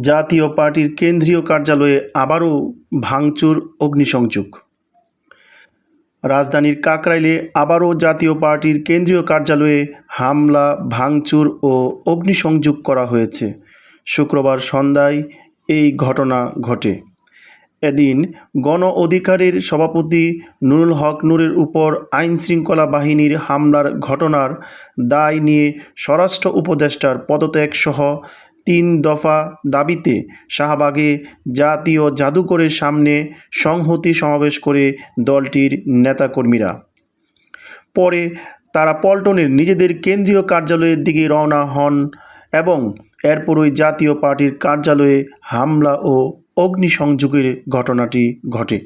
জাতীয় পার্টির কেন্দ্রীয় কার্যালয়ে আবারও ভাঙচুর, অগ্নিসংযোগ। রাজধানীর কাকরাইলে আবারও জাতীয় পার্টির কেন্দ্রীয় কার্যালয়ে হামলা, ভাঙচুর ও অগ্নিসংযোগ করা হয়েছে। শুক্রবার সন্ধ্যায় এই ঘটনা ঘটে। এদিন গণ অধিকারের সভাপতি নুরুল হক নূরের উপর আইনশৃঙ্খলা বাহিনীর হামলার ঘটনার দায় নিয়ে স্বরাষ্ট্র উপদেষ্টার পদত্যাগসহ তিন দফা দাবিতে শাহবাগে জাতীয় জাদুঘরের সামনে সংহতি সমাবেশ করে দলটির নেতাকর্মীরা। পরে তারা পল্টনের নিজেদের কেন্দ্রীয় কার্যালয়ের দিকে রওনা হন এবং এরপরই জাতীয় পার্টির কার্যালয়ে হামলা ও অগ্নিসংযোগের ঘটনাটি ঘটে।